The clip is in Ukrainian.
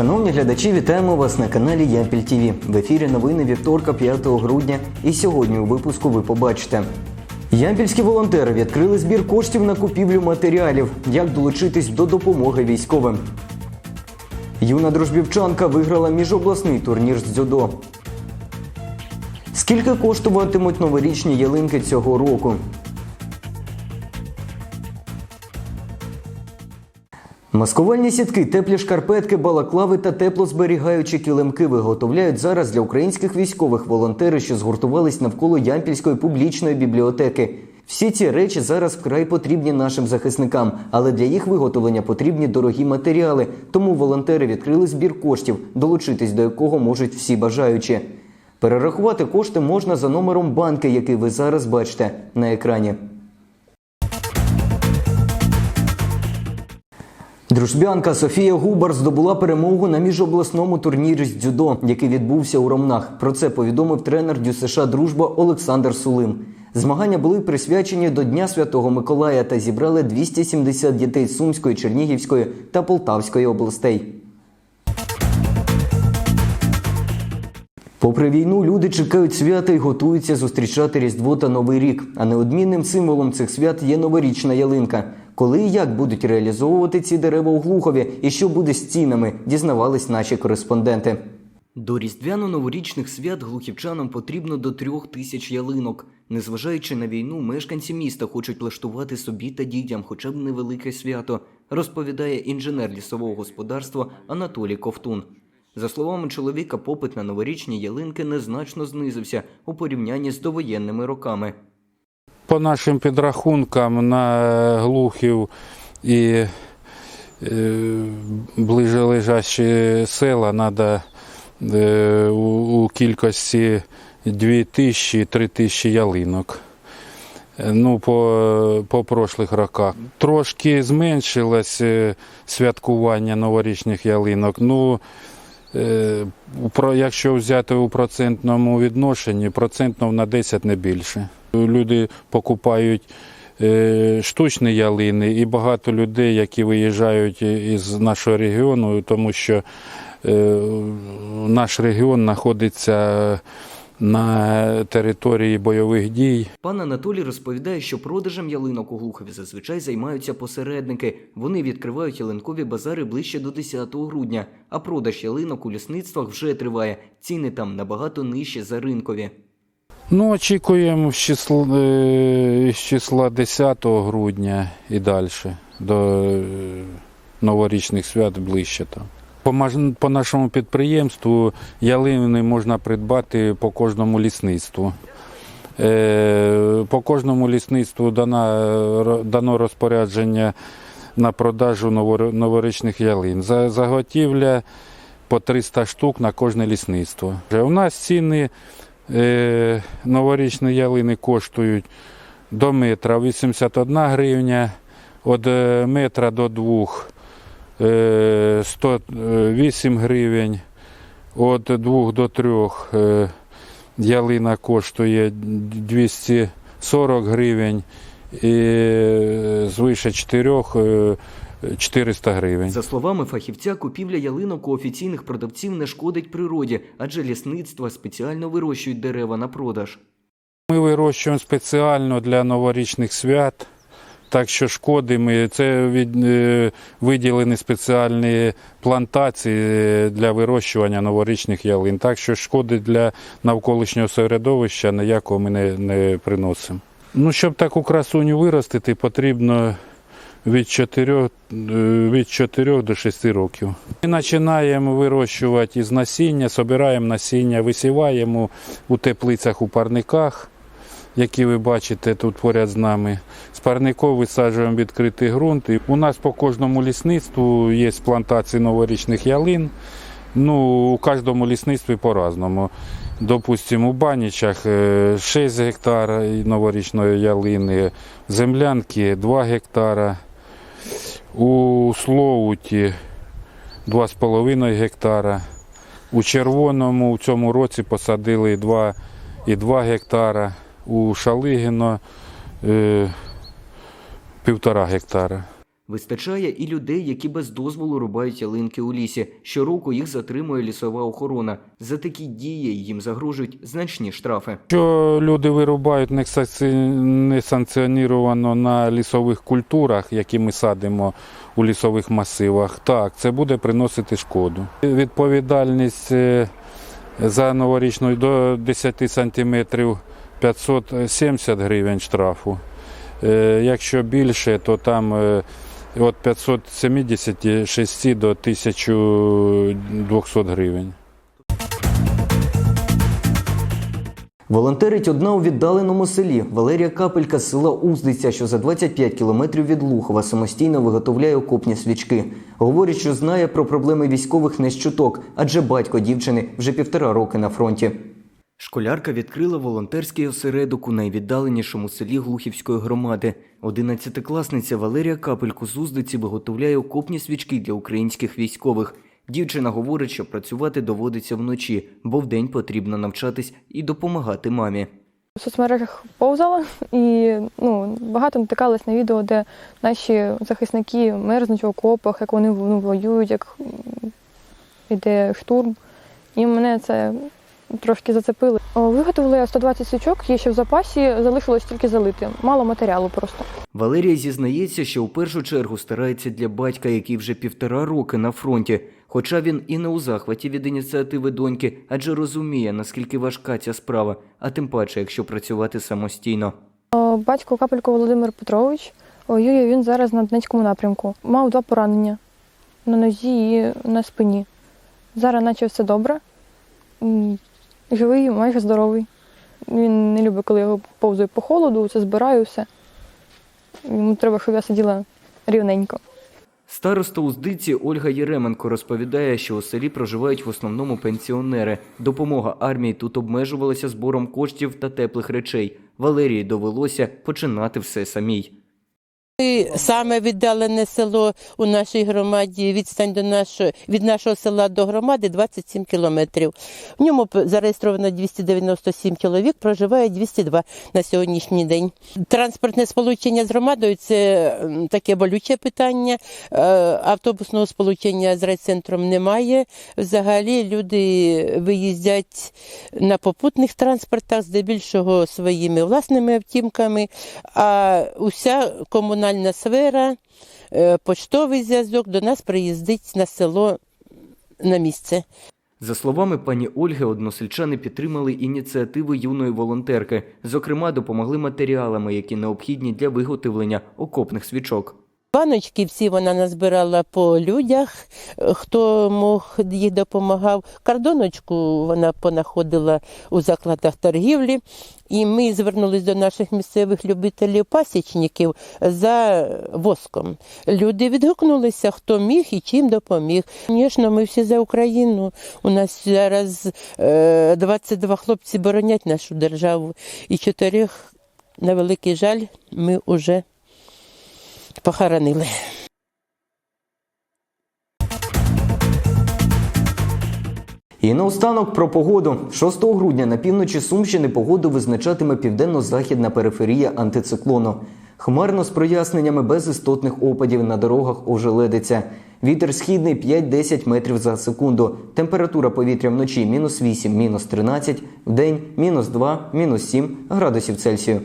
Шановні глядачі, вітаємо вас на каналі Ямпіль ТВ. В ефірі новини вівторка 5 грудня. І сьогодні у випуску ви побачите. Ямпільські волонтери відкрили збір коштів на купівлю матеріалів. Як долучитись до допомоги військовим? Юна дружбівчанка виграла міжобласний турнір з дзюдо. Скільки коштуватимуть новорічні ялинки цього року? Маскувальні сітки, теплі шкарпетки, балаклави та теплозберігаючі килимки виготовляють зараз для українських військових волонтери, що згуртувались навколо Ямпільської публічної бібліотеки. Всі ці речі зараз вкрай потрібні нашим захисникам, але для їх виготовлення потрібні дорогі матеріали. Тому волонтери відкрили збір коштів, долучитись до якого можуть всі бажаючі. Перерахувати кошти можна за номером банки, який ви зараз бачите на екрані. Дружбянка Софія Губар здобула перемогу на міжобласному турнірі з дзюдо, який відбувся у Ромнах. Про це повідомив тренер ДЮСШ Дружба Олександр Сулим. Змагання були присвячені до Дня Святого Миколая та зібрали 270 дітей з Сумської, Чернігівської та Полтавської областей. Попри війну, люди чекають свята і готуються зустрічати Різдво та Новий рік. А неодмінним символом цих свят є новорічна ялинка. Коли і як будуть реалізовувати ці дерева у Глухові і що буде з цінами, дізнавались наші кореспонденти. До різдвяно-новорічних свят глухівчанам потрібно до трьох тисяч ялинок. Незважаючи на війну, мешканці міста хочуть влаштувати собі та дітям хоча б невелике свято, розповідає інженер лісового господарства Анатолій Ковтун. За словами чоловіка, попит на новорічні ялинки незначно знизився у порівнянні з довоєнними роками. По нашим підрахункам на Глухів і е, ближележащі села треба у, кількості 2000-3000 тисячі ялинок. Е, Ну, по, по прошлих роках. Трошки зменшилось е, святкування новорічних ялинок. Ну, якщо взяти у процентному відношенні, процентно на 10 не більше. Люди покупають е, штучні ялини і багато людей, які виїжджають із нашого регіону, тому що е, наш регіон знаходиться на території бойових дій. Пан Анатолій розповідає, що продажем ялинок у Глухові зазвичай займаються посередники. Вони відкривають ялинкові базари ближче до 10 грудня, а продаж ялинок у лісництвах вже триває. Ціни там набагато нижче за ринкові. Ну, очікуємо з числа, е, з числа 10 грудня і далі до е, новорічних свят ближче там. По, нашому підприємству ялини можна придбати по кожному лісництву. Е, По кожному лісництву дано розпорядження на продажу новорічних ялин. Заготівля по 300 штук на кожне лісництво. У нас ціни новорічні ялини коштують до метра 81 гривня, від е, метра до двох е, 108 гривень, від двох до трьох е, ялина коштує 240 гривень і е, звише 4 е, 400 гривень. За словами фахівця, купівля ялинок у офіційних продавців не шкодить природі, адже лісництва спеціально вирощують дерева на продаж. Ми вирощуємо спеціально для новорічних свят. Так що шкоди ми це від, е, виділені спеціальні плантації для вирощування новорічних ялин. Так що шкоди для навколишнього середовища ніякого ми не, не приносимо. Ну, щоб таку красуню виростити, потрібно від 4, від 4 до 6 років. Ми починаємо вирощувати із насіння, збираємо насіння, висіваємо у теплицях у парниках які ви бачите тут поряд з нами. З парників висаджуємо відкритий ґрунт. І у нас по кожному лісництву є плантації новорічних ялин. Ну, у кожному лісництві по-разному. Допустимо, у Банічах е, 6 гектар новорічної ялини, землянки 2 гектара, у Словуті 2,5 гектара. У червоному в цьому році посадили 2,2 гектара у Шалигіно е, півтора гектара. Вистачає і людей, які без дозволу рубають ялинки у лісі. Щороку їх затримує лісова охорона. За такі дії їм загрожують значні штрафи. Що люди вирубають несанкці- несанкціоніровано на лісових культурах, які ми садимо у лісових масивах, так, це буде приносити шкоду. Відповідальність е, за новорічну до 10 сантиметрів 570 гривень штрафу. Е, Якщо більше, то там е, від 576 до 1200 гривень. Волонтерить одна у віддаленому селі. Валерія Капелька з села Уздиця, що за 25 кілометрів від Лухова самостійно виготовляє окопні свічки. Говорить, що знає про проблеми військових не з чуток, адже батько дівчини вже півтора роки на фронті. Школярка відкрила волонтерський осередок у найвіддаленішому селі Глухівської громади. Одинадцятикласниця Валерія Капелько з Уздиці виготовляє окопні свічки для українських військових. Дівчина говорить, що працювати доводиться вночі, бо вдень потрібно навчатись і допомагати мамі. В соцмережах повзала і ну, багато натикалась на відео, де наші захисники мерзнуть в окопах, як вони ну, воюють, як іде штурм. І мене це трошки зацепило. О, Виготовили я 120 свічок, є ще в запасі, залишилось тільки залити. Мало матеріалу просто. Валерія зізнається, що у першу чергу старається для батька, який вже півтора роки на фронті. Хоча він і не у захваті від ініціативи доньки, адже розуміє, наскільки важка ця справа, а тим паче, якщо працювати самостійно. Батько Капелько Володимир Петрович воює він зараз на Донецькому напрямку. Мав два поранення на нозі і на спині. Зараз наче все добре. Живий, майже здоровий. Він не любить, коли його повзаю по холоду, це збираю все. Йому треба, щоб я сиділа рівненько. Староста Уздиці Ольга Єременко розповідає, що у селі проживають в основному пенсіонери. Допомога армії тут обмежувалася збором коштів та теплих речей. Валерії довелося починати все самій. Саме віддалене село у нашій громаді, відстань до нашого, від нашого села до громади 27 кілометрів. В ньому зареєстровано 297 чоловік, проживає 202 на сьогоднішній день. Транспортне сполучення з громадою це таке болюче питання. Е, Автобусного сполучення з райцентром немає. Взагалі люди виїздять на попутних транспортах, здебільшого своїми власними автівками, а уся комунальна сфера, почтовий поштовий зв'язок до нас приїздить на село на місце. За словами пані Ольги, односельчани підтримали ініціативу юної волонтерки. Зокрема, допомогли матеріалами, які необхідні для виготовлення окопних свічок. Баночки всі вона назбирала по людях, е, хто мог їй допомагав. Кардоночку вона понаходила у закладах торгівлі. І ми звернулись до наших місцевих любителів пасічників за воском. Люди відгукнулися, хто міг і чим допоміг. Звісно, ми всі за Україну. У нас зараз е, 22 хлопці боронять нашу державу, і чотирьох, на великий жаль, ми вже похоронили. І наостанок про погоду. 6 грудня на півночі Сумщини погоду визначатиме південно-західна периферія антициклону. Хмарно з проясненнями без істотних опадів на дорогах ожеледиться. Вітер східний 5-10 метрів за секунду. Температура повітря вночі мінус 8, мінус 13, вдень мінус 2, мінус 7 градусів Цельсію.